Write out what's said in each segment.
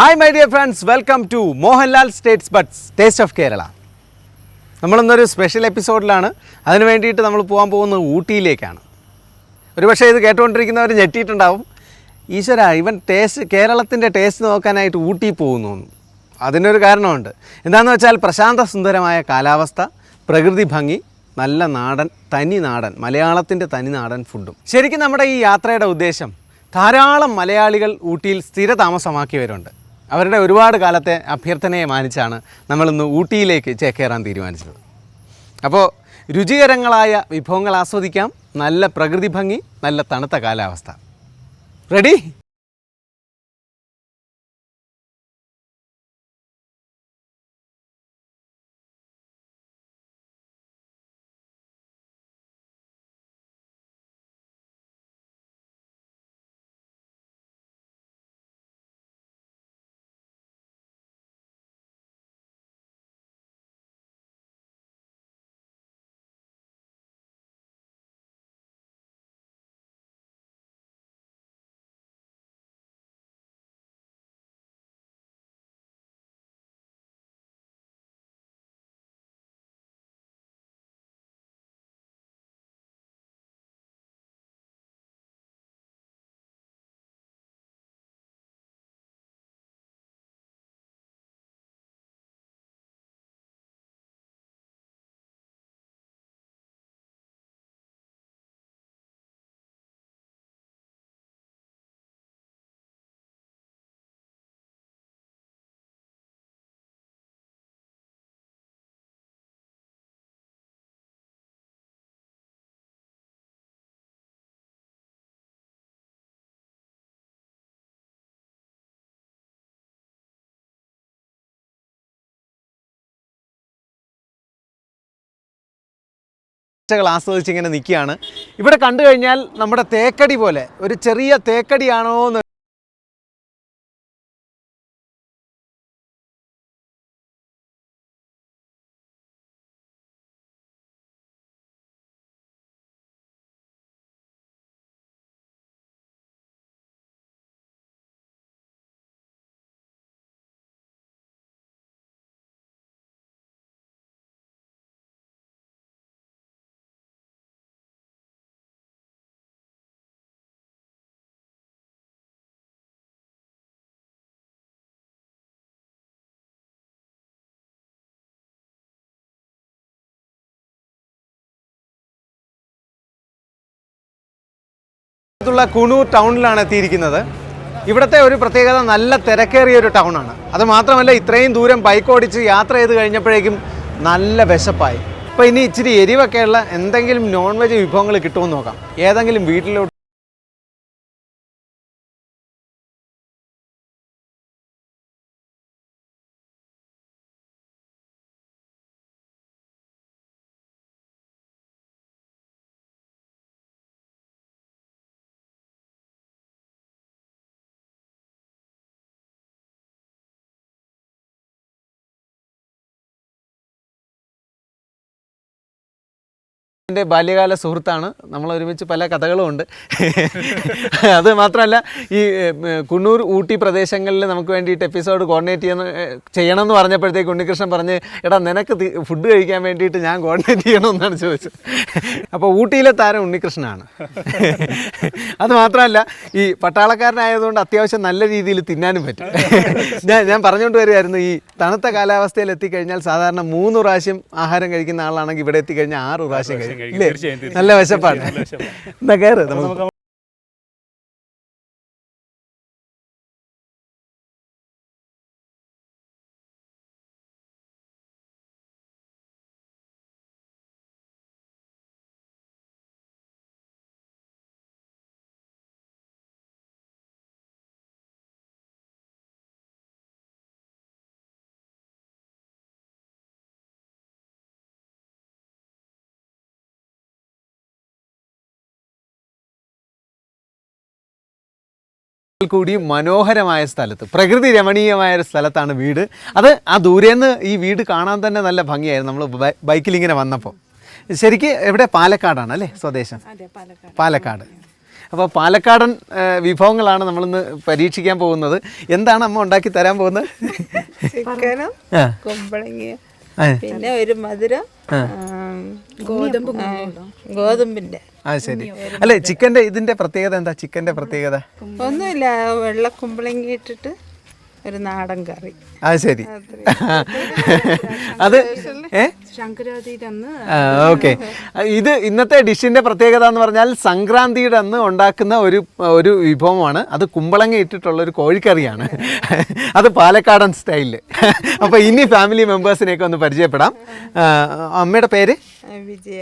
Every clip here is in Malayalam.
Hi my dear friends welcome to Mohanlal states buds taste of Kerala നമ്മളിന്നൊരു special എപ്പിസോഡിലാണ് അതിന് വേണ്ടിയിട്ട് നമ്മൾ പോകാൻ പോകുന്നത് ഊട്ടിയിലേക്കാണ്. ഒരുപക്ഷെ ഇത് കേട്ടുകൊണ്ടിരിക്കുന്നവർ ഞെട്ടിയിട്ടുണ്ടാവും. ഈശ്വര ഇവൻ ടേസ്റ്റ് കേരളത്തിന്റെ ടേസ്റ്റ് നോക്കാനായിട്ട് ഊട്ടി പോകുന്നു. അതിനൊരു കാരണമുണ്ട്. എന്താണെന്ന് വെച്ചാൽ പ്രശാന്ത സുന്ദരമായ കാലാവസ്ഥ പ്രകൃതി ഭംഗി നല്ല നാടൻ തനി നാടൻ മലയാളത്തിന്റെ തനി നാടൻ ഫുഡും ശരിക്കും നമ്മുടെ ഈ യാത്രയുടെ ഉദ്ദേശം ധാരാളം മലയാളികൾ ഊട്ടിയിൽ സ്ഥിരതാമസമാക്കിയവരുണ്ട്. അവരുടെ ഒരുപാട് കാലത്തെ അഭ്യർത്ഥനയെ മാനിച്ചാണ് നമ്മളിന്ന് ഊട്ടിയിലേക്ക് ചേക്കേറാൻ തീരുമാനിച്ചത്. അപ്പോൾ രുചികരങ്ങളായ വിഭവങ്ങൾ ആസ്വദിക്കാം. നല്ല പ്രകൃതി ഭംഗി നല്ല തണുത്ത കാലാവസ്ഥ. റെഡി കാഴ്ചകൾ ആസ്വദിച്ച് ഇങ്ങനെ നിൽക്കുകയാണ്. ഇവിടെ കണ്ടു കഴിഞ്ഞാൽ നമ്മുടെ തേക്കടി പോലെ ഒരു ചെറിയ തേക്കടിയാണോ എന്ന് ത്തുള്ള കുണൂർ ടൗണിലാണ് എത്തിയിരിക്കുന്നത്. ഇവിടുത്തെ ഒരു പ്രത്യേകത നല്ല തിരക്കേറിയ ഒരു ടൗണാണ്. അത് മാത്രമല്ല ഇത്രയും ദൂരം ബൈക്ക് ഓടിച്ച് യാത്ര ചെയ്ത് കഴിഞ്ഞപ്പോഴേക്കും നല്ല വിശപ്പായി. അപ്പോൾ ഇനി ഇച്ചിരി എരിവൊക്കെയുള്ള എന്തെങ്കിലും നോൺ വെജ് വിഭവങ്ങൾ കിട്ടുമെന്ന് നോക്കാം. ഏതെങ്കിലും വീട്ടിലോട്ട് എന്റെ ബാല്യകാല സുഹൃത്താണ്. നമ്മൾ ഒരുമിച്ച് പല കഥകളും ഉണ്ട്. അത് മാത്രമല്ല ഈ കുണ്ണൂർ ഊട്ടി പ്രദേശങ്ങളിൽ നമുക്ക് വേണ്ടിയിട്ട് എപ്പിസോഡ് കോർഡിനേറ്റ് ചെയ്യുന്ന ചെയ്യണം എന്ന് പറഞ്ഞപ്പോഴത്തേക്ക് ഉണ്ണികൃഷ്ണൻ പറഞ്ഞ് എടാ നിനക്ക് ഫുഡ് കഴിക്കാൻ വേണ്ടിയിട്ട് ഞാൻ കോർഡിനേറ്റ് ചെയ്യണമെന്നാണ് ചോദിച്ചത്. അപ്പോൾ ഊട്ടിയിലെ താരം ഉണ്ണികൃഷ്ണനാണ്. അത് മാത്രമല്ല ഈ പട്ടാളക്കാരനായതുകൊണ്ട് അത്യാവശ്യം നല്ല രീതിയിൽ തിന്നാനും പറ്റും. ഞാൻ ഞാൻ പറഞ്ഞുകൊണ്ട് വരുമായിരുന്നു ഈ തണുത്ത കാലാവസ്ഥയിൽ എത്തിക്കഴിഞ്ഞാൽ സാധാരണ മൂന്ന് പ്രാവശ്യം ആഹാരം കഴിക്കുന്ന ആളാണെങ്കിൽ ഇവിടെ എത്തിക്കഴിഞ്ഞാൽ ആറ് പ്രാവശ്യം കഴിക്കും. ഇല്ലേ? നല്ല വിശപ്പാണ്. എന്നാ കയറ് നമുക്ക് കൂടി മനോഹരമായ സ്ഥലത്ത്. പ്രകൃതി രമണീയമായ ഒരു സ്ഥലത്താണ് വീട്. അത് ആ ദൂരേന്ന് ഈ വീട് കാണാൻ തന്നെ നല്ല ഭംഗിയായിരുന്നു. നമ്മൾ ബൈക്കിൽ ഇങ്ങനെ വന്നപ്പോൾ ശരിക്ക് എവിടെ? പാലക്കാടാണ് അല്ലേ? സ്വദേശം. പാലക്കാട്. അപ്പോൾ പാലക്കാടൻ വിഭവങ്ങളാണ് നമ്മളിന്ന് പരീക്ഷിക്കാൻ പോകുന്നത്. എന്താണ് അമ്മ ഉണ്ടാക്കി തരാൻ പോകുന്നത്? ചിക്കനും. കുമ്പളങ്ങ പിന്നെ ഒരു മധുരം ഗോതമ്പ് ഗോതമ്പിന്റെ. ആ ശരി. അല്ലേ ചിക്കന്റെ ഇതിന്റെ പ്രത്യേകത എന്താ? ചിക്കന്റെ പ്രത്യേകത? ഒന്നുമില്ല വെള്ള കുമ്പളങ്ങ ഇട്ടിട്ട് ഒരു നാടൻ കറി. ആ ശരി. അത് ഓക്കെ. ഇത് ഇന്നത്തെ ഡിഷിന്റെ പ്രത്യേകത എന്ന് പറഞ്ഞാൽ സംക്രാന്തിയുടെ അന്ന് ഉണ്ടാക്കുന്ന ഒരു ഒരു വിഭവമാണ്. അത് കുമ്പളങ്ങ ഇട്ടിട്ടുള്ള ഒരു കോഴിക്കറിയാണ്. അത് പാലക്കാടൻ സ്റ്റൈലിൽ അപ്പോൾ ഇനി ഫാമിലി മെമ്പേഴ്സിനെയൊക്കെ ഒന്ന് പരിചയപ്പെടാം. അമ്മയുടെ പേര്? വിജയ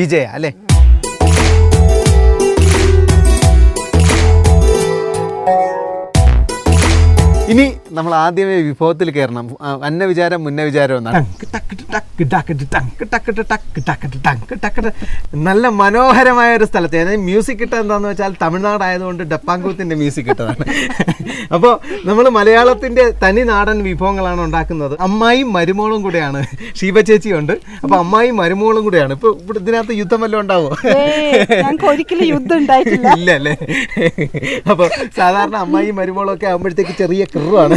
വിജയ അല്ലേ? Thank you. ഇനി നമ്മൾ ആദ്യമേ വിഭവത്തിൽ കയറണം അന്ന വിചാരം മുന്ന വിചാരം എന്നാണ് നല്ല മനോഹരമായ ഒരു സ്ഥലത്ത് അതായത് മ്യൂസിക് കിട്ടുക എന്താന്ന് വെച്ചാൽ തമിഴ്നാട് ആയതുകൊണ്ട് ഡപ്പാങ്കൂത്തിന്റെ മ്യൂസിക് കിട്ടതാണ് അപ്പോൾ നമ്മൾ മലയാളത്തിന്റെ തനി നാടൻ വിഭവങ്ങളാണ് ഉണ്ടാക്കുന്നത് അമ്മായും മരുമോളും കൂടെയാണ് ഷീബ ചേച്ചിയുണ്ട് അപ്പൊ അമ്മായും മരുമോളും കൂടെയാണ് ഇപ്പൊ ഇവിടെ ഇതിനകത്ത് യുദ്ധം വല്ലതും ഉണ്ടാവോ ഒരിക്കലും യുദ്ധം ഉണ്ടായിട്ടില്ല ഇല്ല അല്ലേ അപ്പോൾ സാധാരണ അമ്മായി മരുമോളൊക്കെ ഒക്കെ ആകുമ്പോഴത്തേക്ക് ചെറിയ കിറുവാണ്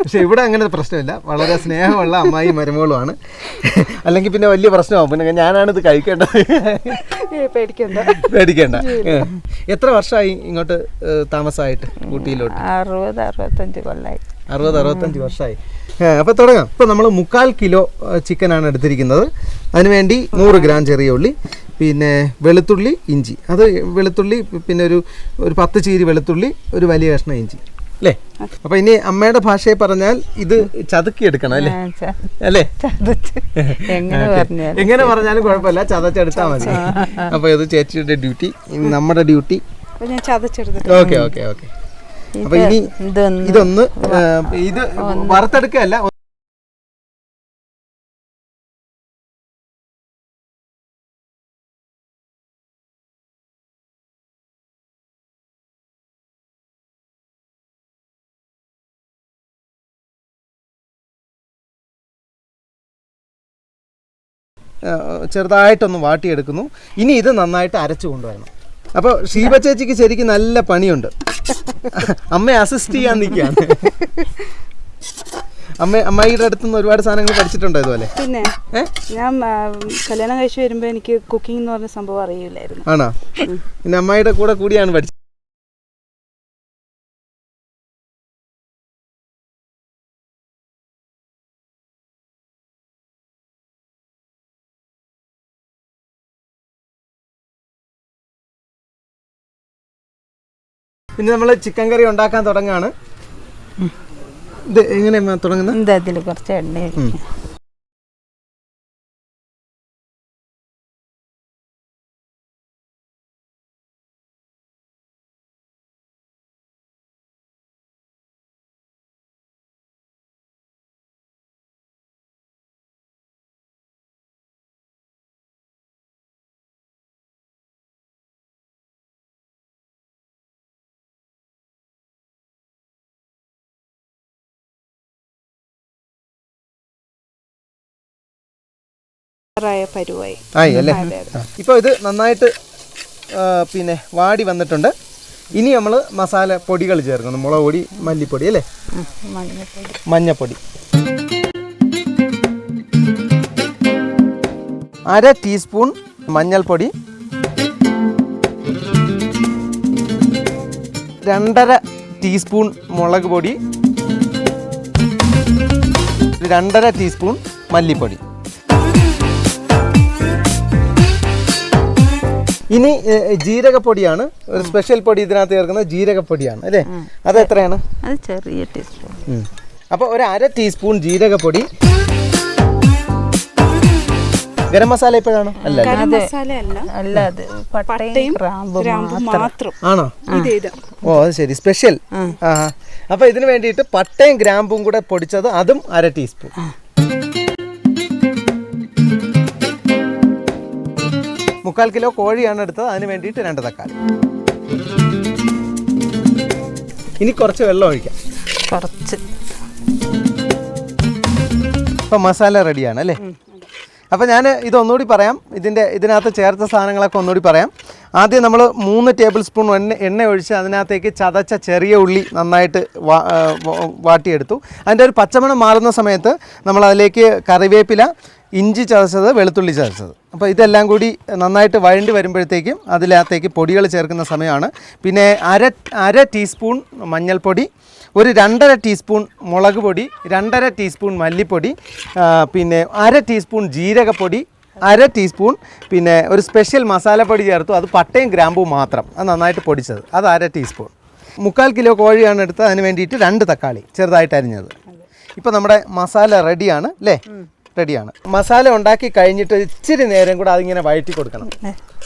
പക്ഷെ ഇവിടെ അങ്ങനെ പ്രശ്നമില്ല. വളരെ സ്നേഹമുള്ള അമ്മായി മരുമോളുമാണ് അല്ലെങ്കിൽ പിന്നെ വലിയ പ്രശ്നമാവും. പിന്നെ ഞാനാണ് ഇത് കഴിക്കേണ്ടത്. പേടിക്കണ്ട. പേടിക്കണ്ട. എത്ര വർഷമായി ഇങ്ങോട്ട് താമസമായിട്ട് ഊട്ടിയിലോട്ട്? അറുപത് അറുപത്തഞ്ച് കൊല്ലായി. അറുപത് അറുപത്തഞ്ച് വർഷമായി. അപ്പോൾ തുടങ്ങാം. ഇപ്പോൾ നമ്മൾ മുക്കാൽ കിലോ ചിക്കനാണ് എടുത്തിരിക്കുന്നത്. അതിനുവേണ്ടി നൂറ് ഗ്രാം ചെറിയ ഉള്ളി പിന്നെ വെളുത്തുള്ളി ഇഞ്ചി. അത് വെളുത്തുള്ളി പിന്നെ ഒരു ഒരു പത്ത് ചീരി വെളുത്തുള്ളി ഒരു വലിയ കഷ്ണം ഇഞ്ചി. അല്ലേ? അപ്പൊ ഇനി അമ്മയുടെ ഭാഷയെ പറഞ്ഞാൽ ഇത് ചതുക്കി എടുക്കണം അല്ലേ? അല്ലേ എങ്ങനെ. പറഞ്ഞാലും കുഴപ്പമില്ല ചതച്ചെടുത്താൽ മതി. അപ്പൊ ഇത് ചേച്ചിയുടെ ഡ്യൂട്ടി നമ്മുടെ ഡ്യൂട്ടി. Okay okay okay. അപ്പൊ ഇനി ഇതൊന്ന് ഇത് വറുത്തെടുക്കല്ല ചെറുതായിട്ടൊന്ന് വാട്ടിയെടുക്കുന്നു. ഇനി ഇത് നന്നായിട്ട് അരച്ചു കൊണ്ടുവരണം. അപ്പോൾ ഷീബ ചേച്ചിക്ക് ശരിക്കും നല്ല പണിയുണ്ട്. അമ്മയെ അസിസ്റ്റ് ചെയ്യാൻ നിൽക്കുകയാണ്. അമ്മ അമ്മായിയുടെ അടുത്ത് നിന്ന് ഒരുപാട് സാധനങ്ങൾ പഠിച്ചിട്ടുണ്ടോ ഇതുപോലെ? പിന്നെ ഞാൻ കല്യാണം കഴിച്ചു വരുമ്പോൾ എനിക്ക് കുക്കിംഗ് എന്ന് പറഞ്ഞ സംഭവം അറിയില്ലായിരുന്നു. ആണോ? പിന്നെ അമ്മായിയുടെ കൂടെ കൂടിയാണ് പഠിച്ചത്. പിന്നെ നമ്മൾ ചിക്കൻ കറി ഉണ്ടാക്കാൻ തുടങ്ങാണ്. ഇത് എങ്ങനെയാ തുടങ്ങുന്നത് ഇത് ഇതിൽ കുറച്ച് എണ്ണ ായ പരുവായി. ആയി അല്ലേ? ഇപ്പോൾ ഇത് നന്നായിട്ട് പിന്നെ വാടി വന്നിട്ടുണ്ട്. ഇനി നമ്മൾ മസാല പൊടികൾ ചേർക്കുന്നു. മുളക് പൊടി മല്ലിപ്പൊടി അല്ലേ? മഞ്ഞൾപ്പൊടി മഞ്ഞപ്പൊടി. അര ടീസ്പൂൺ മഞ്ഞൾപ്പൊടി. രണ്ടര ടീസ്പൂൺ മുളക് പൊടി. രണ്ടര ടീസ്പൂൺ മല്ലിപ്പൊടി. ഇനി ജീരകപ്പൊടിയാണ്. ഒരു സ്പെഷ്യൽ പൊടി ഇതിനകത്ത് ചേർക്കുന്നത് ജീരകപ്പൊടിയാണ് അല്ലേ? അത് എത്രയാണ്? അത് ചെറിയ ടീസ്പൂൺ അപ്പോൾ ഒരു അര ടീസ്പൂൺ ജീരകപ്പൊടി. ഗരം മസാല ഇപ്പോഴാണോ അല്ല അല്ല. ഗരം മസാല അല്ല. അല്ല അത് പട്ടയും പട്ടയും ഗ്രാമ്പും ഗ്രാമ്പും മാത്രം. മാത്രം. ആണോ? ഓ അത് ശരി. സ്പെഷ്യൽ അപ്പൊ അപ്പോൾ ഇതിന് വേണ്ടിയിട്ട് പട്ടയും ഗ്രാമ്പും കൂടെ പൊടിച്ചത് അതും അര ടീസ്പൂൺ മുക്കാൽ കിലോ കോഴിയാണ് എടുത്തത്. അതിന് വേണ്ടിയിട്ട് രണ്ട് തക്കാളി. ഇനി കുറച്ച് വെള്ളം ഒഴിക്കാം. കുറച്ച്. ഇപ്പൊ മസാല റെഡിയാണ് അല്ലേ? അപ്പോൾ ഞാൻ ഇതൊന്നുകൂടി പറയാം. ഇതിന്റെ ഇതിനകത്ത് ചേർത്ത സാധനങ്ങളൊക്കെ ഒന്നുകൂടി പറയാം. ആദ്യം നമ്മൾ മൂന്ന് ടേബിൾ സ്പൂൺ എണ്ണ എണ്ണ ഒഴിച്ച് അതിനകത്തേക്ക് ചതച്ച ചെറിയ ഉള്ളി നന്നായിട്ട് വാട്ടിയെടുത്തു. അതിന്റെ ഒരു പച്ചമണം മാറുന്ന സമയത്ത് നമ്മൾ അതിലേക്ക് കറിവേപ്പില ഇഞ്ചി ചതച്ചത് വെളുത്തുള്ളി ചതച്ചത്. അപ്പോൾ ഇതെല്ലാം കൂടി നന്നായിട്ട് വഴണ്ടി വരുമ്പോഴത്തേക്കും അതിനകത്തേക്ക് പൊടികൾ ചേർക്കുന്ന സമയമാണ്. പിന്നെ അര അര ടീസ്പൂൺ മഞ്ഞൾപ്പൊടി ഒരു രണ്ടര ടീസ്പൂൺ മുളക് പൊടി രണ്ടര ടീസ്പൂൺ മല്ലിപ്പൊടി പിന്നെ അര ടീസ്പൂൺ ജീരകപ്പൊടി അര ടീസ്പൂൺ പിന്നെ ഒരു സ്പെഷ്യൽ മസാലപ്പൊടി ചേർത്തു. അത് പട്ടയും ഗ്രാമ്പും മാത്രം. അത് നന്നായിട്ട് പൊടിച്ചത്. അത് അര ടീസ്പൂൺ മുക്കാൽ കിലോ കോഴിയാണ് എടുത്തത്. അതിന് വേണ്ടിയിട്ട് രണ്ട് തക്കാളി ചെറുതായിട്ട് അരിഞ്ഞത്. ഇപ്പോൾ നമ്മുടെ മസാല റെഡിയാണ് അല്ലേ? റെഡിയാണ് മസാല ഉണ്ടാക്കി കഴിഞ്ഞിട്ട് ഇച്ചിരി നേരം കൂടെ അതിങ്ങനെ വഴറ്റി കൊടുക്കണം.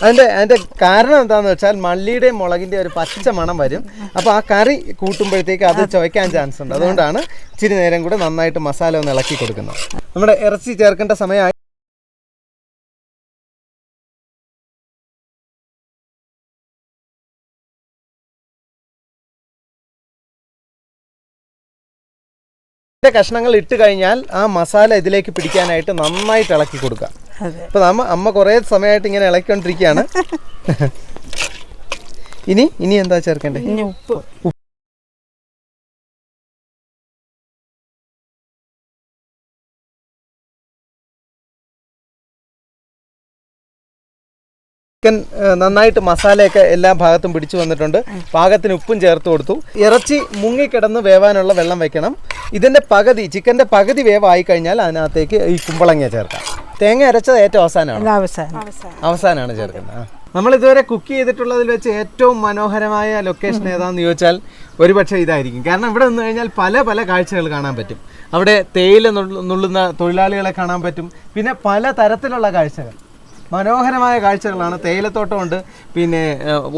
അതിന്റെ അതിന്റെ കാരണം എന്താണെന്ന് വെച്ചാൽ മല്ലിയുടെയും മുളകിന്റെ ഒരു പച്ച മണം വരും. അപ്പോൾ ആ കറി കൂട്ടുമ്പോഴത്തേക്ക് അത് ചുവയ്ക്കാൻ ചാൻസ് ഉണ്ട്. അതുകൊണ്ടാണ് ഇച്ചിരി നേരം കൂടെ നന്നായിട്ട് മസാല ഒന്ന് ഇളക്കി കൊടുക്കുന്നത്. നമ്മുടെ ഇറച്ചി ചേർക്കേണ്ട സമയമായി. ഇതിന്റെ കഷ്ണങ്ങൾ ഇട്ട് കഴിഞ്ഞാൽ ആ മസാല ഇതിലേക്ക് പിടിക്കാനായിട്ട് നന്നായിട്ട് ഇളക്കി കൊടുക്കുക. അപ്പോൾ നമ്മ അമ്മ കുറേ സമയമായിട്ട് ഇങ്ങനെ ഇളക്കിക്കൊണ്ടിരിക്കുകയാണ്. ഇനി ഇനി എന്താ ചേർക്കേണ്ടത്? ഉപ്പ്. ചിക്കൻ നന്നായിട്ട് മസാലയൊക്കെ എല്ലാ ഭാഗത്തും പിടിച്ചു വന്നിട്ടുണ്ട്. പാകത്തിന് ഉപ്പും ചേർത്ത് കൊടുത്തു. ഇറച്ചി മുങ്ങിക്കിടന്ന് വേവാനുള്ള വെള്ളം വെക്കണം. ഇതിന്റെ പകുതി ചിക്കന്റെ പകുതി വേവായി കഴിഞ്ഞാൽ അതിനകത്തേക്ക് ഈ കുമ്പളങ്ങ ചേർക്കാം. തേങ്ങ അരച്ചത് ഏറ്റവും അവസാനമാണ്. അവസാനം. അവസാനമാണ് ചേർക്കുന്നത്. ആ. നമ്മൾ ഇതുവരെ കുക്ക് ചെയ്തിട്ടുള്ളതിൽ വെച്ച് ഏറ്റവും മനോഹരമായ ലൊക്കേഷൻ ഏതാണെന്ന് ചോദിച്ചാൽ ഒരുപക്ഷെ ഇതായിരിക്കും. കാരണം ഇവിടെ നിന്ന് കഴിഞ്ഞാൽ പല പല കാഴ്ചകൾ കാണാൻ പറ്റും. അവിടെ തേയില നുള്ളുന്ന തൊഴിലാളികളെ കാണാൻ പറ്റും. പിന്നെ പല തരത്തിലുള്ള കാഴ്ചകൾ. മനോഹരമായ കാഴ്ചകളാണ്. തേയിലത്തോട്ടമുണ്ട് പിന്നെ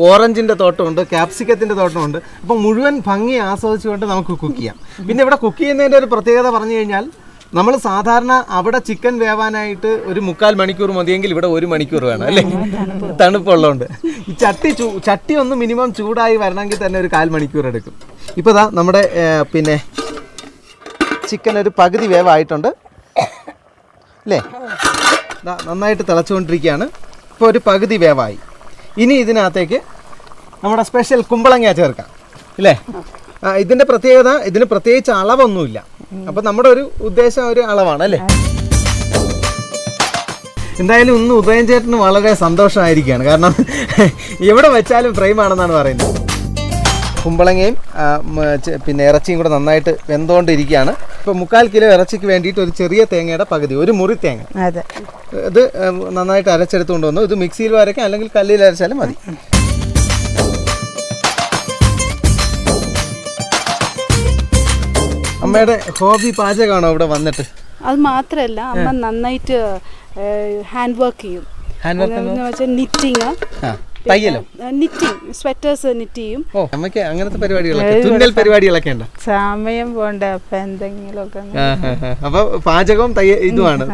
ഓറഞ്ചിന്റെ തോട്ടമുണ്ട് ക്യാപ്സിക്കത്തിന്റെ തോട്ടമുണ്ട്. അപ്പോൾ മുഴുവൻ ഭംഗി ആസ്വദിച്ചുകൊണ്ട് നമുക്ക് കുക്ക് ചെയ്യാം. പിന്നെ ഇവിടെ കുക്ക് ചെയ്യുന്നതിന്റെ ഒരു പ്രത്യേകത പറഞ്ഞു കഴിഞ്ഞാൽ നമ്മൾ സാധാരണ അവിടെ ചിക്കൻ വേവാനായിട്ട് ഒരു മുക്കാൽ മണിക്കൂർ മതിയെങ്കിൽ ഇവിടെ ഒരു മണിക്കൂർ വേണം അല്ലേ? തണുപ്പുള്ളതുകൊണ്ട്. ഈ ചട്ടി ചട്ടി ഒന്ന് മിനിമം ചൂടായി വരണമെങ്കിൽ തന്നെ ഒരു കാൽ മണിക്കൂർ എടുക്കും. ഇപ്പോൾ ദാ നമ്മുടെ പിന്നെ ചിക്കൻ ഒരു പകുതി വേവായിട്ടുണ്ട്. അല്ലേ? നന്നായിട്ട് തിളച്ചുകൊണ്ടിരിക്കുകയാണ്. ഇപ്പോൾ ഒരു പകുതി വേവായി. ഇനി ഇതിനകത്തേക്ക് നമ്മുടെ സ്പെഷ്യൽ കുമ്പളങ്ങ ചേർക്കാം. ഇല്ലേ? ഇതിന്റെ പ്രത്യേകത ഇതിന് പ്രത്യേകിച്ച് അളവൊന്നുമില്ല. അപ്പം നമ്മുടെ ഒരു ഉദ്ദേശം ഒരു അളവാണ് അല്ലേ? എന്തായാലും ഇന്ന് ഉദയൻ ചേട്ടന് വളരെ സന്തോഷമായിരിക്കുകയാണ്. കാരണം എവിടെ വെച്ചാലും ഫ്രെയിം ആണെന്നാണ് പറയുന്നത്. കുമ്പളങ്ങയും പിന്നെ ഇറച്ചിയും കൂടെ നന്നായിട്ട് വെന്തുകൊണ്ടിരിക്കുകയാണ്. ഇപ്പോൾ മുക്കാൽ കിലോ ഇറച്ചിക്ക് വേണ്ടിയിട്ട് ഒരു ചെറിയ തേങ്ങയുടെ പകുതി ഒരു മുറി തേങ്ങ. അതെ. ഇത് നന്നായിട്ട് അരച്ചെടുത്തുകൊണ്ട് വന്നു. ഇത് മിക്സിയിൽ വരയ്ക്കാം അല്ലെങ്കിൽ കല്ലിൽ അരച്ചാലും മതി. അമ്മയുടെ ഹോബി പാചകമാണോ ഇവിടെ വന്നിട്ട്? അത് മാത്രല്ല അമ്മ നന്നായിട്ട് ഹാൻഡ് വർക്ക് ചെയ്യും. ഹാൻഡ് വർക്ക് എന്ന് വെച്ചാൽ നിറ്റിങ് തയ്യലോ? നിറ്റിങ് സ്വെറ്റേഴ്സ് നിറ്റ് ചെയ്യും. ഓ അമ്മയ്ക്ക് അങ്ങനത്തെ പരിപാടികളൊക്കെ തുന്നൽ പരിപാടികളൊക്കെ ഉണ്ടോ? സമയം പോണ്ട അപ്പൊ എന്തെങ്കിലുമൊക്കെ. അപ്പൊ പാചകവും തയ്യ ഇതുമാണ്.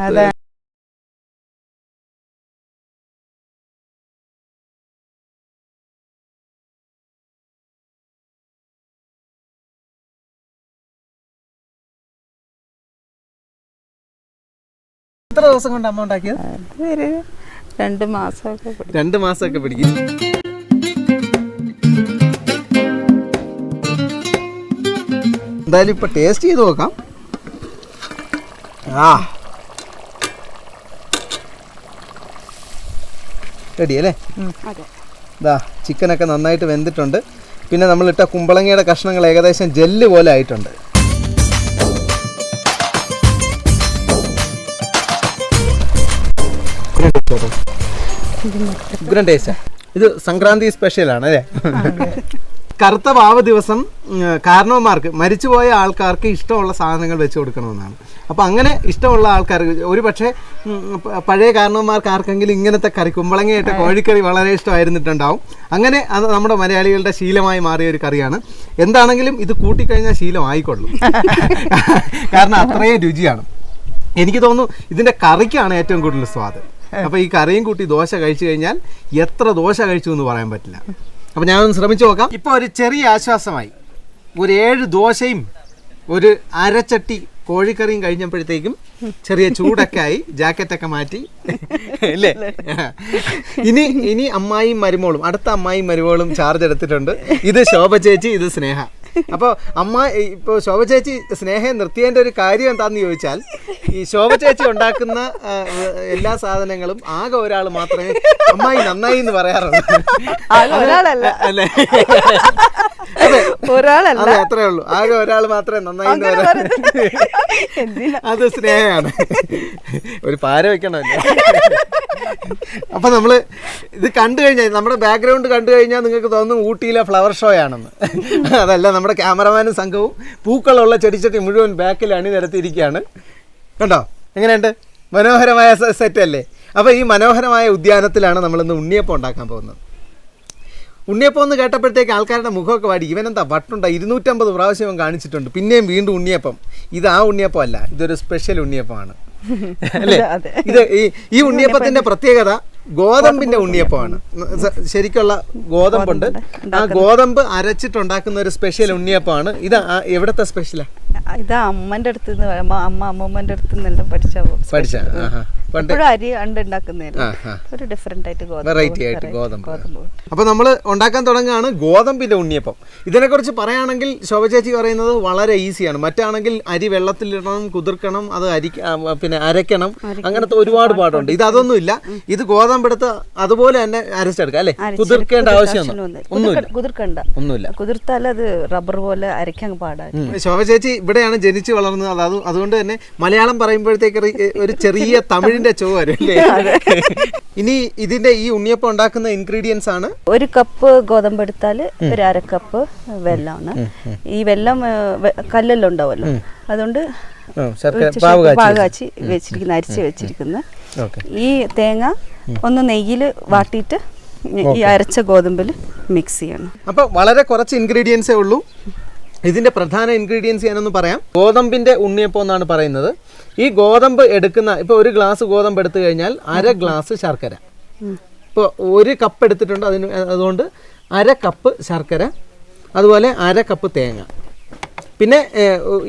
എത്ര ദിവസം കൊണ്ട് അമ്മ ഉണ്ടാക്കിയത്? രണ്ട് മാസമൊക്കെ പിടിക്കും രണ്ട് മാസമൊക്കെ പിടിക്കും. എന്തായാലും ഇപ്പൊ ടേസ്റ്റ് ചെയ്ത് നോക്കാം. ആ. റെഡി അല്ലേ? അതെ. ഇതാ ചിക്കനൊക്കെ നന്നായിട്ട് വെന്തിട്ടുണ്ട്. പിന്നെ നമ്മളിട്ട കുമ്പളങ്ങയുടെ കഷ്ണങ്ങൾ ഏകദേശം ജെല്ല് പോലെ ആയിട്ടുണ്ട്. ഉഗ്രം ടേസ്റ്റാ ഇത് സംക്രാന്തി സ്പെഷ്യലാണ് അല്ലേ? കറുത്ത വാവ് ദിവസം കാരണവന്മാർക്ക് മരിച്ചുപോയ ആൾക്കാർക്ക് ഇഷ്ടമുള്ള സാധനങ്ങൾ വെച്ച് കൊടുക്കണമെന്നാണ്. അപ്പോൾ അങ്ങനെ ഇഷ്ടമുള്ള ആൾക്കാർക്ക് ഒരു പക്ഷേ പഴയ കാരണവന്മാർക്ക് ആർക്കെങ്കിലും ഇങ്ങനത്തെ കറി കുമ്പളങ്ങയായിട്ട് കോഴിക്കറി വളരെ ഇഷ്ടമായിരുന്നിട്ടുണ്ടാവും. അങ്ങനെ അത് നമ്മുടെ മലയാളികളുടെ ശീലമായി മാറിയ ഒരു കറിയാണ്. എന്താണെങ്കിലും ഇത് കൂട്ടിക്കഴിഞ്ഞാൽ ശീലമായിക്കൊള്ളും കാരണം അത്രയും രുചിയാണ്. എനിക്ക് തോന്നുന്നു ഇതിന്റെ കറിക്കാണ് ഏറ്റവും കൂടുതൽ സ്വാദ്. അപ്പോൾ ഈ കറിയും കൂട്ടി ദോശ കഴിച്ചു കഴിഞ്ഞാൽ എത്ര ദോശ കഴിച്ചു എന്ന് പറയാൻ പറ്റില്ല. അപ്പോൾ ഞാനൊന്ന് ശ്രമിച്ചു നോക്കാം. ഇപ്പോൾ ഒരു ചെറിയ ആശ്വാസമായി. ഒരു ഏഴ് ദോശയും ഒരു അരച്ചട്ടി കോഴിക്കറിയും കഴിഞ്ഞപ്പോഴത്തേക്കും ചെറിയ ചൂടൊക്കെ ആയി ജാക്കറ്റൊക്കെ മാറ്റി. അല്ലേ ഇനി ഇനി അമ്മായിയും മരുമോളും അടുത്ത അമ്മായിയും മരുമോളും ചാർജ് എടുത്തിട്ടുണ്ട്. ഇത് ശോഭ ചേച്ചി ഇത് സ്നേഹ. അപ്പോൾ അമ്മ ഇപ്പോൾ ശോഭ ചേച്ചി സ്നേഹം നിർത്തിയതിന്റെ ഒരു കാര്യം എന്താണെന്ന് ചോദിച്ചാൽ ഈ ശോഭ ചേച്ചി ഉണ്ടാക്കുന്ന എല്ലാ സാധനങ്ങളും ആകെ ഒരാൾ മാത്രമേ അമ്മായി നന്നായി എന്ന് പറയാറുള്ളൂ. ഒരാളല്ല. അല്ലേ? ഒരാളല്ല. അതെ അത്രേ ഉള്ളൂ. ആകെ ഒരാൾ മാത്രമേ നന്നായി എന്ന് പറയാറുള്ളൂ. അത് സ്നേഹമാണ്. ഒരു പാര വെക്കണമല്ലോ. അപ്പൊ നമ്മൾ ഇത് കണ്ടു കഴിഞ്ഞാൽ നമ്മുടെ ബാക്ക്ഗ്രൗണ്ട് കണ്ടു കഴിഞ്ഞാൽ നിങ്ങൾക്ക് തോന്നും ഊട്ടിയിലെ ഫ്ലവർ ഷോ ആണെന്ന്. അതല്ല നമ്മുടെ ക്യാമറമാനും സംഘവും പൂക്കളുള്ള ചെടിച്ചട്ടി മുഴുവൻ ബാക്കിൽ അണിനിരത്തിയിരിക്കുകയാണ്. കണ്ടോ? എങ്ങനെയുണ്ട്? മനോഹരമായ സെറ്റ് അല്ലേ അപ്പോൾ ഈ മനോഹരമായ ഉദ്യാനത്തിലാണ് നമ്മളിന്ന് ഉണ്ണിയപ്പം ഉണ്ടാക്കാൻ പോകുന്നത്. ഉണ്ണിയപ്പം എന്ന് കേട്ടപ്പോഴത്തേക്ക് ആൾക്കാരുടെ മുഖമൊക്കെ വാടി. ഇവനെന്താ വട്ടുണ്ട? ഇരുന്നൂറ്റമ്പത് പ്രാവശ്യം കാണിച്ചിട്ടുണ്ട്. പിന്നെയും വീണ്ടും ഉണ്ണിയപ്പം. ഇത് ആ ഉണ്ണിയപ്പം അല്ല ഇതൊരു സ്പെഷ്യൽ ഉണ്ണിയപ്പമാണ്. അല്ലേ? ഇത് ഈ ഈ ഉണ്ണിയപ്പത്തിന്റെ പ്രത്യേകത ഗോതമ്പിന്റെ ഉണ്ണിയപ്പമാണ്. ശരിക്കുള്ള ഗോതമ്പുണ്ട്. ആ ഗോതമ്പ് അരച്ചിട്ടുണ്ടാക്കുന്ന ഒരു സ്പെഷ്യൽ ഉണ്ണിയപ്പമാണ്. ഇത് എവിടത്തെ സ്പെഷ്യലാ? ഇത് അമ്മന്റെ അടുത്ത് നിന്ന് അമ്മ അമ്മ അമ്മൂമ്മന്റെ അടുത്ത് നിന്നെല്ലാം പഠിച്ച അരി. ഒരു ഡിഫറെന്റ് ആയിട്ട് ഗോതമ്പ് വെറൈറ്റി ആയിട്ട് ഗോതമ്പ്. അപ്പോൾ നമ്മൾ ഉണ്ടാക്കാൻ തുടങ്ങുകയാണ് ഗോതമ്പിന്റെ ഉണ്ണിയപ്പം. ഇതിനെക്കുറിച്ച് പറയുകയാണെങ്കിൽ ശോഭ ചേച്ചി പറയുന്നത് വളരെ ഈസിയാണ് മറ്റാണെങ്കിൽ അരി വെള്ളത്തിലിടണം കുതിർക്കണം അത് അരി പിന്നെ അരയ്ക്കണം. അങ്ങനത്തെ ഒരുപാട് പാടുണ്ട്. ഇത് അതൊന്നും ഇല്ല ഇത് ഗോതമ്പെടുത്ത് അതുപോലെ തന്നെ അരച്ചെടുക്കാം അല്ലെ? കുതിർക്കേണ്ട ആവശ്യമൊന്നും ആവശ്യമൊന്നുമില്ല. കുതിർക്കണ്ട. ഒന്നുമില്ല. കുതിർത്താൽ അത് റബ്ബർ പോലെ അരയ്ക്കാൻ പാടാ ശോഭചേച്ചി ശോഭ ചേച്ചി ഇവിടെയാണ് ജനിച്ചു വളർന്നത്. അത് അത് അതുകൊണ്ട് തന്നെ മലയാളം പറയുമ്പോഴത്തേക്ക് ഒരു- ചെറിയ തമിഴിന്റെ ചോ വരും ഇനി ഇതിന്റെ ഈ ഉണ്ണിയപ്പം ഉണ്ടാക്കുന്ന ഇൻഗ്രീഡിയൻസ് ആണ്? ഒരു കപ്പ് ഗോതമ്പ് എടുത്താൽ ഒരു അര കപ്പ് വെള്ളമാണ്. ഈ വെള്ളം ആ, വെ- കല്ലെല്ലാം ഉണ്ടാവുമല്ലോ അതുകൊണ്ട് പാകാച്ചി വെച്ചിരിക്കുന്ന അരിച്ച് വെച്ചിരിക്കുന്ന. ഈ തേങ്ങ ഒന്ന് നെയ്യിൽ വാട്ടിയിട്ട് ഈ അരച്ച ഗോതമ്പിൽ മിക്സ് ചെയ്യണം. അപ്പൊ വളരെ കുറച്ച് ഇൻഗ്രീഡിയൻസേ ഉള്ളൂ. ഇതിന്റെ പ്രധാന ഇൻഗ്രീഡിയൻസ് ഞാനൊന്ന് പറയാം. ഗോതമ്പിന്റെ ഉണ്ണിയപ്പം എന്നാണ് പറയുന്നത്. ഈ ഗോതമ്പ് എടുക്കുന്ന ഇപ്പോൾ ഒരു ഗ്ലാസ് ഗോതമ്പ് എടുത്തു കഴിഞ്ഞാൽ അര ഗ്ലാസ് ശർക്കര. ഇപ്പോൾ ഒരു കപ്പ് എടുത്തിട്ടുണ്ട് അതിന് അതുകൊണ്ട് അര കപ്പ് ശർക്കര അതുപോലെ അര കപ്പ് തേങ്ങ. പിന്നെ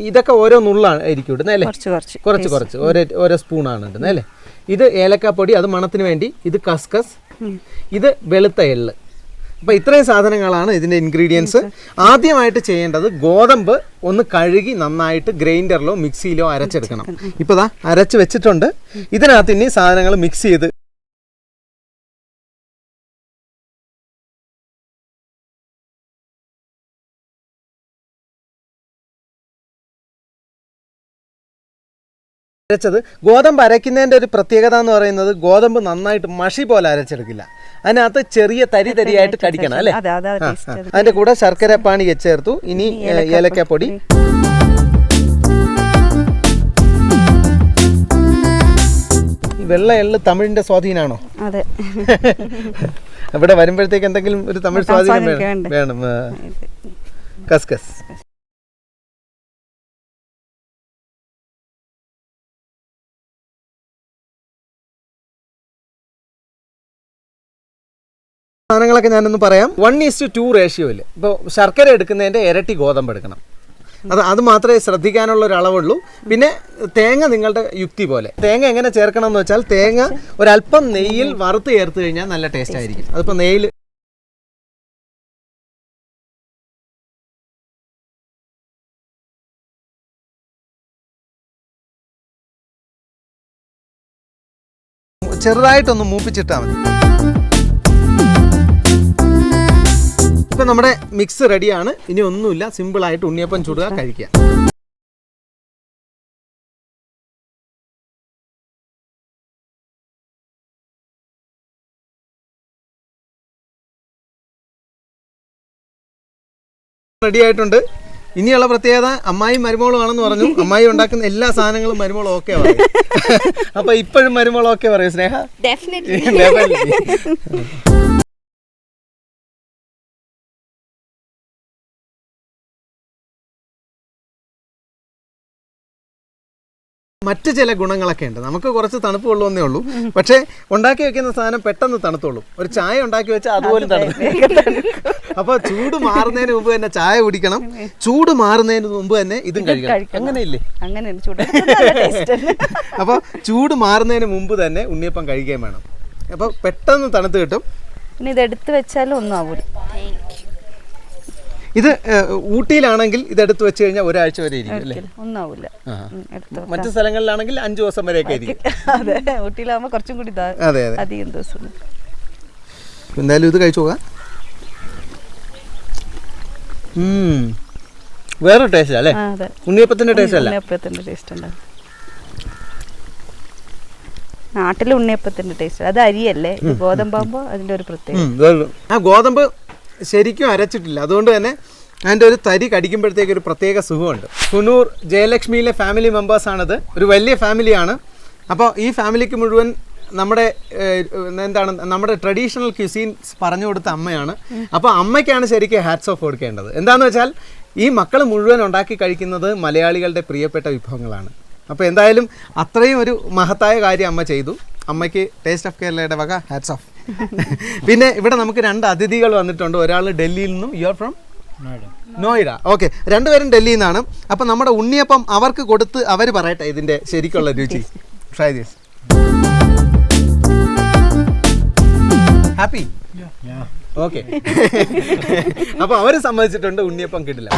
ഇതൊക്കെ ഓരോ നുള്ളാണ് ആയിരിക്കും ഇടുന്നത് അല്ലേ? കുറച്ച് കുറച്ച്. കുറച്ച് കുറച്ച്. ഓരോ ഓരോ സ്പൂണാണ് ഇടുന്നത് അല്ലേ? ഇത് ഏലക്കാപ്പൊടി അത് മണത്തിന് വേണ്ടി ഇത് കസ്കസ് ഇത് വെളുത്ത എള്ള്. അപ്പോൾ ഇത്രയും സാധനങ്ങളാണ് ഇതിന്റെ ഇൻഗ്രീഡിയൻസ് ആദ്യമായിട്ട് ചെയ്യേണ്ടത് ഗോതമ്പ് ഒന്ന് കഴുകി നന്നായിട്ട് ഗ്രൈൻഡറിലോ മിക്സിയിലോ അരച്ചെടുക്കണം. ഇപ്പോൾ ദാ അരച്ച് വെച്ചിട്ടുണ്ട്. ഇതിനകത്ത് ഇനി സാധനങ്ങൾ മിക്സ് ചെയ്ത് അരച്ചത്. ഗോതമ്പ് അരയ്ക്കുന്നതിന്റെ ഒരു പ്രത്യേകത എന്ന് പറയുന്നത് ഗോതമ്പ് നന്നായിട്ട് മഷി പോലെ അരച്ചെടുക്കില്ല. അതിനകത്ത് ചെറിയ തരി തരിയായിട്ട് കടിക്കണം അല്ലേ? അതിന്റെ കൂടെ ശർക്കര പാണി ചേർത്തു. ഇനി ഏലക്കപ്പൊടി. വെള്ള എള്ള് തമിഴിന്റെ സ്വാധീനാണോ? അതെ. ഇവിടെ വരുമ്പോഴത്തേക്ക് എന്തെങ്കിലും ഒരു തമിഴ് സ്വാധീനം വേണം. കസ്കസ്. സാധനങ്ങളൊക്കെ ഞാനൊന്ന് പറയാം. വൺ ഈസ് ടു ടു റേഷ്യോയിൽ ഇപ്പോൾ ശർക്കര എടുക്കുന്നതിന്റെ ഇരട്ടി ഗോതമ്പ് എടുക്കണം. അത് അത് മാത്രമേ ശ്രദ്ധിക്കാനുള്ള ഒരു അളവുള്ളൂ. പിന്നെ തേങ്ങ നിങ്ങളുടെ യുക്തി പോലെ. തേങ്ങ എങ്ങനെ ചേർക്കണം എന്ന് വെച്ചാൽ തേങ്ങ ഒരല്പം നെയ്യിൽ വറുത്ത് ചേർത്ത് കഴിഞ്ഞാൽ നല്ല ടേസ്റ്റ് ആയിരിക്കും. അതിപ്പോൾ നെയ്യിൽ ചെറുതായിട്ടൊന്ന് മൂപ്പിച്ചിട്ടാൽ മതി. ഇപ്പം നമ്മുടെ മിക്സ് റെഡിയാണ് ഇനി ഒന്നുമില്ല. സിമ്പിളായിട്ട് ഉണ്ണിയപ്പം ചുടുക കഴിക്കുക. റെഡി ആയിട്ടുണ്ട്. ഇനിയുള്ള പ്രത്യേകത അമ്മായി മരുമോളുമാണെന്ന് പറഞ്ഞു. അമ്മായി ഉണ്ടാക്കുന്ന എല്ലാ സാധനങ്ങളും മരുമോളും ഓക്കെ പറയും അപ്പൊ ഇപ്പോഴും മരുമോൾ ഓക്കെ പറയും സ്നേഹ? ഡെഫിനറ്റ്ലി മറ്റ് ചില ഗുണങ്ങളൊക്കെ ഉണ്ട്. നമുക്ക് കുറച്ച് തണുപ്പ് കൊള്ളുമെന്നേ ഉള്ളൂ. പക്ഷേ ഉണ്ടാക്കി വെക്കുന്ന സാധനം പെട്ടെന്ന് തണുത്തോളും. ഒരു ചായ ഉണ്ടാക്കി വെച്ചാൽ അതുപോലെ തണുക്കും. അപ്പോൾ ചൂട് മാറുന്നതിന് മുമ്പ് തന്നെ ചായ കുടിക്കണം. ചൂട് മാറുന്നതിന് മുമ്പ് തന്നെ ഇതും കഴിക്കണം. അങ്ങനെയില്ലേ? അങ്ങനെ അപ്പോൾ ചൂട് മാറുന്നതിന് മുമ്പ് തന്നെ ഉണ്ണിയപ്പം കഴിക്കുകയും വേണം. അപ്പോൾ പെട്ടെന്ന് തണുത്ത് കിട്ടും. പിന്നെ ഇത് എടുത്തു വെച്ചാലും ഒന്നും ആവൂല. ഇത് ഊട്ടിയിലാണെങ്കിൽ ഇത് എടുത്തു വെച്ച് കഴിഞ്ഞാൽ ഒരാഴ്ച വരെ ഇരിക്കും അല്ലേ? ഒന്നാവില്ല മറ്റു സ്ഥലങ്ങളിലാണെങ്കിൽ അഞ്ചു ദിവസം വരെ ഇരിക്കും. അതെ കുറച്ചും കൂടി അതെ അതെ. അധികം ദിവസം എന്തായാലും ഇത് കഴിച്ചു പോകാം. വേറെ ടേസ്റ്റ് അല്ലേ? ഉണ്ണിയപ്പത്തിന്റെ ടേസ്റ്റ് അല്ല. ഉണ്ണിയപ്പത്തിന്റെ ടേസ്റ്റ് ഉണ്ട് നാട്ടിലെ ഉണ്ണിയപ്പത്തിന്റെ ടേസ്റ്റ് അത് അരിയല്ലേ? ഗോതമ്പാകുമ്പോ ഗോതമ്പാകുമ്പോൾ അതിന്റെ ഒരു പ്രത്യേകത. ആ ഗോതമ്പ് ശരിക്കും അരച്ചിട്ടില്ല. അതുകൊണ്ട് തന്നെ അതിന്റെ ഒരു തരി കടിക്കുമ്പോഴത്തേക്ക് ഒരു പ്രത്യേക സുഖമുണ്ട്. കുനൂർ ജയലക്ഷ്മിയിലെ ഫാമിലി മെമ്പേഴ്സാണിത് ഒരു വലിയ ഫാമിലിയാണ് അപ്പോൾ ഈ ഫാമിലിക്ക് മുഴുവൻ നമ്മുടെ എന്താണ് നമ്മുടെ ട്രഡീഷണൽ ക്യുസീൻസ് പറഞ്ഞു കൊടുത്ത അമ്മയാണ്. അപ്പോൾ അമ്മയ്ക്കാണ് ശരിക്കും ഹാറ്റ്സ് ഓഫ് കൊടുക്കേണ്ടത്. എന്താണെന്ന് വെച്ചാൽ ഈ മക്കൾ മുഴുവൻ ഉണ്ടാക്കി കഴിക്കുന്നത് മലയാളികളുടെ പ്രിയപ്പെട്ട വിഭവങ്ങളാണ്. അപ്പോൾ എന്തായാലും അത്രയും ഒരു മഹത്തായ കാര്യം അമ്മ ചെയ്തു. അമ്മയ്ക്ക് ടേസ്റ്റ് ഓഫ് കേരളയുടെ വക ഹാറ്റ്സ് ഓഫ് പിന്നെ ഇവിടെ നമുക്ക് രണ്ട് അതിഥികൾ വന്നിട്ടുണ്ട്. ഒരാൾ ഡൽഹിയിൽ നിന്നും you are from Noida. Okay രണ്ടുപേരും ഡൽഹിയിൽ നിന്നാണ്. അപ്പം നമ്മുടെ ഉണ്ണിയപ്പം അവർക്ക് കൊടുത്ത് അവർ പറയട്ടെ ഇതിന്റെ ശരിക്കുള്ള രുചി. ട്രൈ ദിസ് ഹാപ്പി ഓക്കെ അപ്പോൾ അവർ സമ്മതിച്ചിട്ടുണ്ട് ഉണ്ണിയപ്പം കിട്ടില്ല